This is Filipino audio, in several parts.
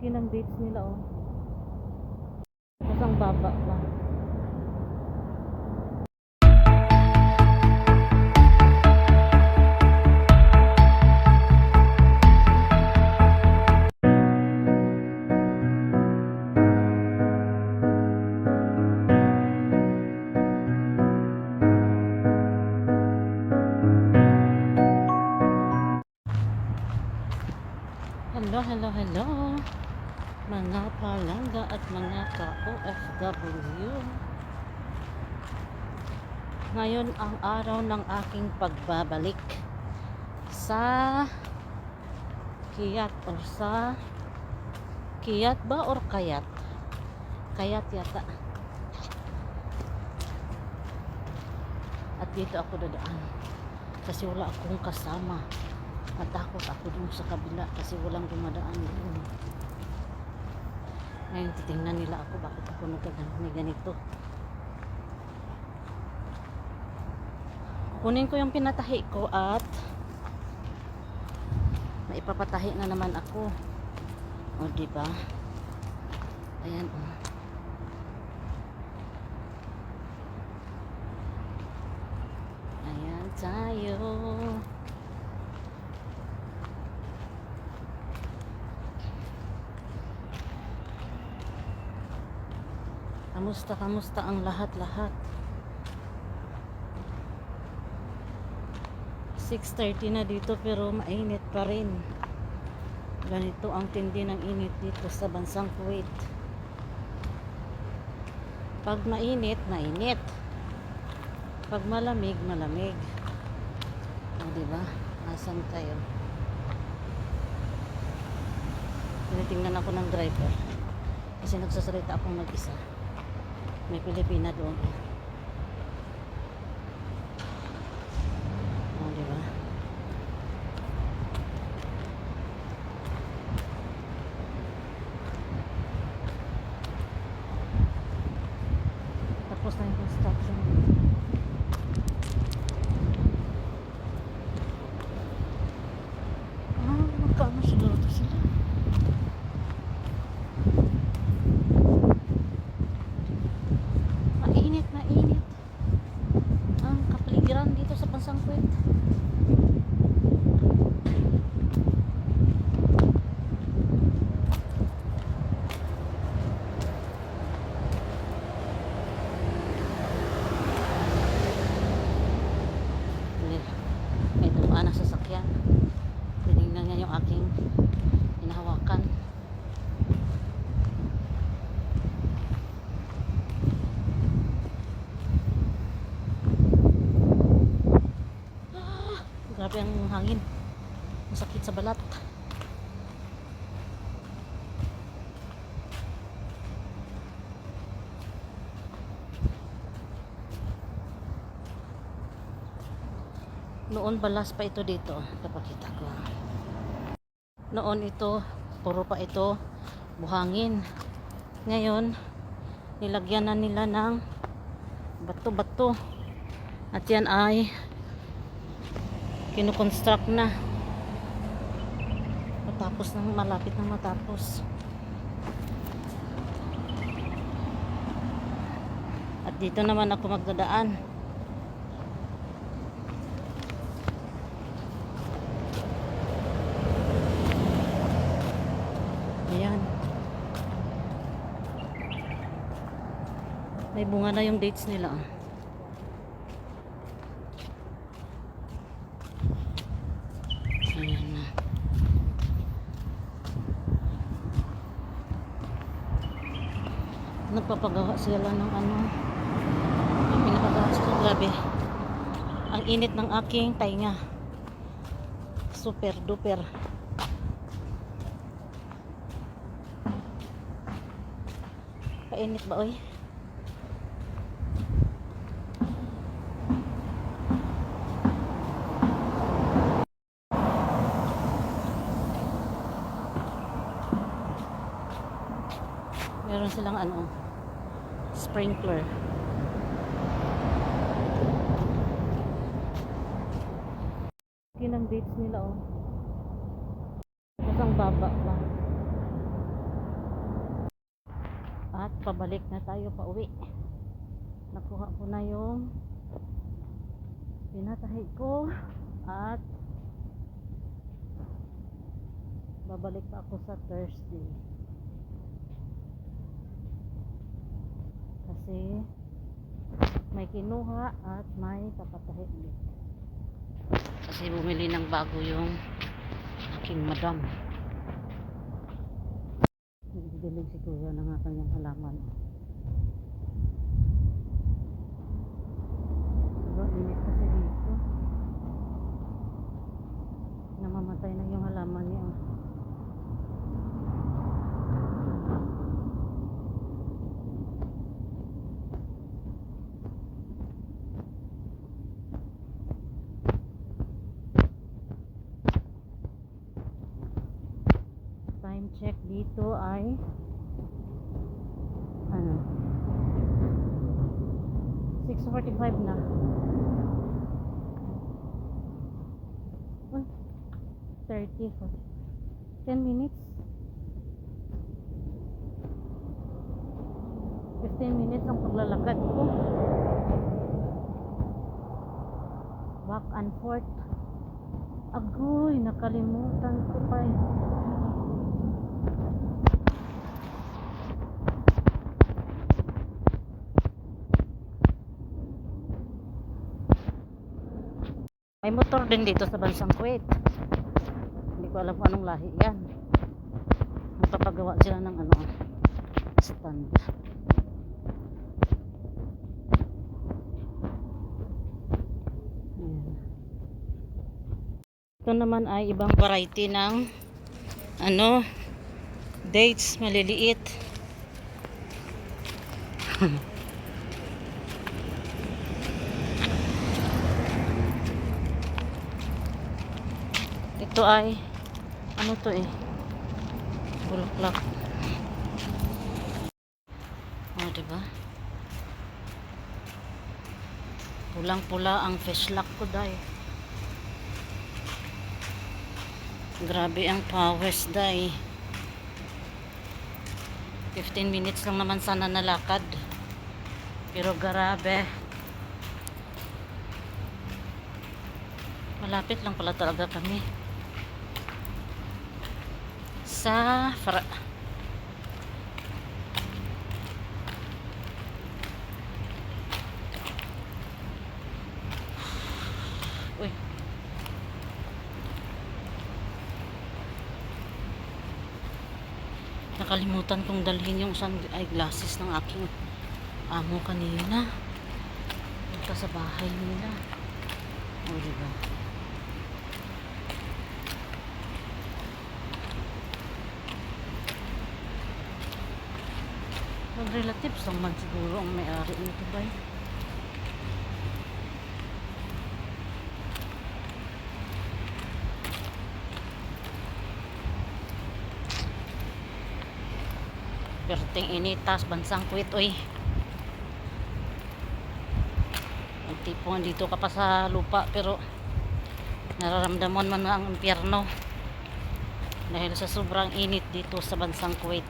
Yun ang dates nila oh. Tapos baba pa. Hello, hello, hello. Mga palangga at mga ka-OFW. Ngayon ang araw ng aking pagbabalik sa Kiyat or sa Kiyat ba or Kayat? Kayat yata. At dito ako dadaan. Kasi wala akong kasama. Natakot ako dun sa kabila kasi walang dumadaan doon. Ngayon titingnan nila ako bakit ako nagkaganito ganito. Kunin ko yung pinatahi ko at maipapatahi na naman ako. O di ba? Ayan o. Ayan tayo. Kamusta, kamusta ang lahat-lahat? 6.30 na dito pero mainit pa rin. Ganito ang tindi ng init dito sa bansang Kuwait. Pag mainit, mainit. Pag malamig, malamig. O, diba? Asan tayo? Tinitingnan ako ng driver. Kasi nagsasalita akong mag-isa. May Pilipina doon. O, di ba? Tapos na yung construction. Ah, magkano siguro to sila? Mainit na init. Ang kapaligiran dito sa Pansangkwet. May- May dumaan na sasakyan. Tinignan niya yung aking hinahawakan. Ah, grabe ang hangin. Masakit sa balat. Noon balas pa ito dito. Kapakita ko. Noon ito, puro pa ito buhangin. Ngayon, nilagyan na nila ng bato-bato. At yan ay kinukonstruct na. Matapos na, malapit na matapos. At dito naman ako magdadaan. Ayan. May bunga na yung dates nila. ah. Ayan na. Nagpapagawa sila ng ano. Yung pinapagawa sila. Grabe. Ang init ng aking tainga. Super duper. Painit ba oy? Meron silang ano, sprinkler. Yun ang dates nila oh. Tapos ang baba pa. At pabalik na tayo pa uwi. Nakuha ko na yung pinatahi ko at babalik pa ako sa Thursday. Kasi may kinuha at may papatahi ulit. Kasi bumili ng bago yung aking madam. Nagdidilig si kuya ng kanyang halaman. Pero init kasi dito. Namamatay na yung halaman niya. oh. Time check dito ay ano 6.45 na. Uy, 30 for 10 minutes. 15 minutes ang paglalakad ko. Back and forth. Agoy, nakalimutan ko pa eh. May motor din dito sa bansang Kuwait. Hindi ko alam kung anong lahi yan. Magpapagawa sila ng ano, stand. Ayan. Ito naman ay ibang variety ng ano, dates maliliit. Ito ay ano to eh? Bulaklak. Oh, diba? Pulang-pula ang fish lock ko dahil. Grabe ang pawes dahil. 15 minutes lang naman sana nalakad. Pero grabe. Malapit lang pala talaga kami. Sa Fra Nakalimutan kong dalhin yung sun eyeglasses ng aking amo kanina. Punta sa bahay nila. O, diba? Mag-relatives lang man siguro ang may-ari nito ba? Perting initas bansang kuwit oy. Ang tipong dito ka pa sa lupa pero nararamdaman man ang impyerno dahil sa sobrang init dito sa bansang Kuwait.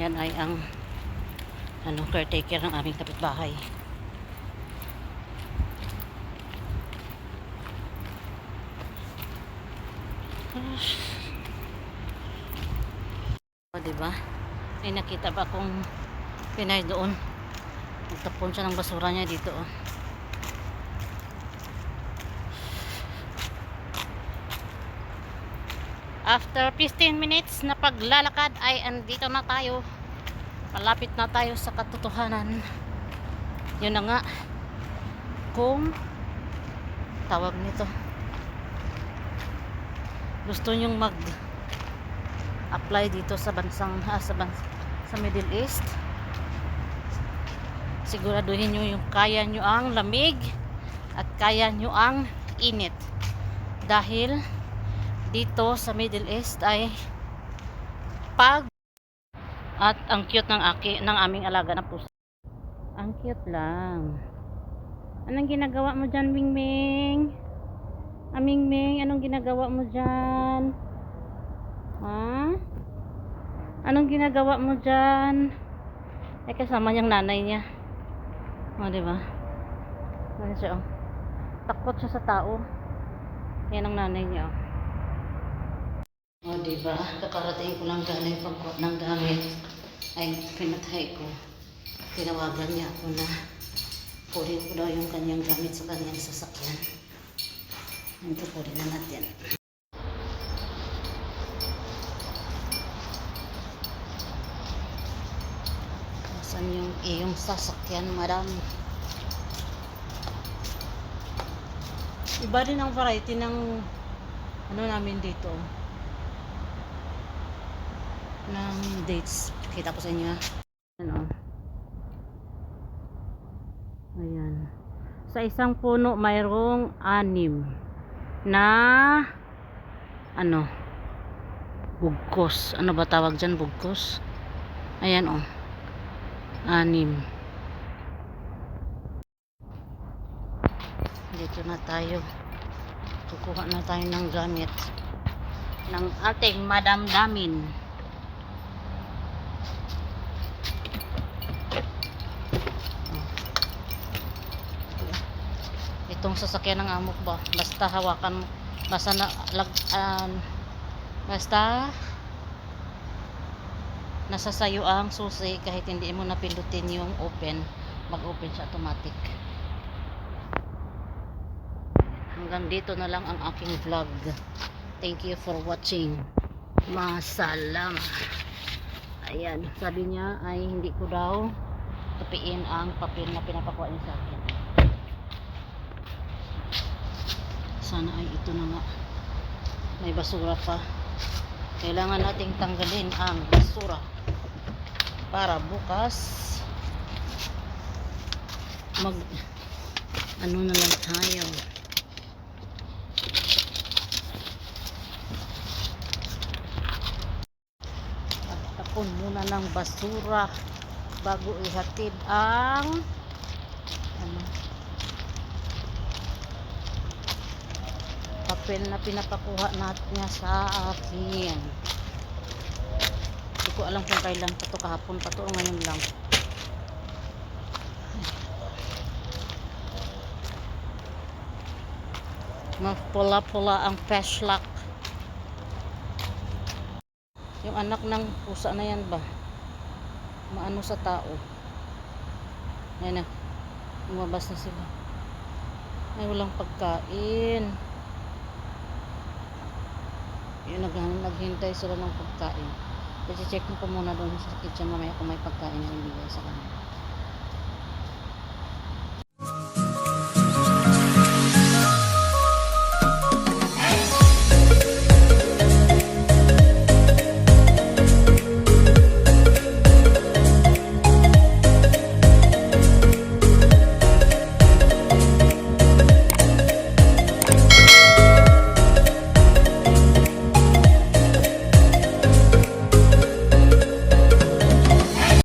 Yan ay ang ano caretaker ng aming kapitbahay. O, diba? May nakita ba akong Pinay doon. Nagtapon siya ng basura niya dito. Oh. After 15 minutes na paglalakad ay andito na tayo. Malapit na tayo sa katotohanan. Yun na nga. Kung tawag nito. Gusto nyong mag apply dito sa bansang ah, sa bans sa Middle East. Siguraduhin nyo yung kaya nyo ang lamig at kaya nyo ang init. Dahil dito sa Middle East ay pag at ang cute ng aki ng aming alaga na pusa. Ang cute lang. Anong ginagawa mo dyan, Mingming? Ah, Mingming, anong ginagawa mo dyan? Ha? Anong ginagawa mo dyan? Eh, kasama niyang nanay niya. O, di ba? Ano siya, oh. Takot siya sa tao. Yan ang nanay niya, oh. O, di ba? Kakarating ko lang galing pagkuha ng gamit. Ay, pinatay ko. Tinawagan niya ako na kunin ko daw yung kanyang gamit sa kanyang sasakyan. Ito kunin na natin. Nasaan yung iyong sasakyan, madam? Iba din ang variety ng ano namin dito. Ng dates. Kita ko sa inyo. ha. Ano? Ayan. Sa isang puno mayroong anim na ano bugkos. Ano ba tawag dyan? Bugkos? Ayan oh. Anim. Dito na tayo. Kukuha na tayo ng gamit ng ating madamdamin. Itong sasakyan ng amok ba? Basta hawakan basta na lag, um, basta nasa ang susi kahit hindi mo napindutin yung open mag open siya automatic. Hanggang dito na lang ang aking vlog. Thank you for watching. Masalama ayan sabi niya ay hindi ko daw tupiin ang papel na pinapakuha niya sa akin sana ay ito na nga. May basura pa. Kailangan nating tanggalin ang basura para bukas mag ano na lang tayo. Tapon muna ng basura bago ihatid ang ano papel na pinapakuha natin niya sa akin. Hindi ko alam kung kailan pa to kahapon pa to ngayon lang. Mapula-pula ang flashlock. Yung anak ng pusa na yan ba? Maano sa tao. Yan na. Lumabas na sila. Ay, walang pagkain. Yung nag naghintay sila ng pagkain. Kasi check ko muna doon sa kitchen mamaya kung may pagkain na ibigay sa kanila.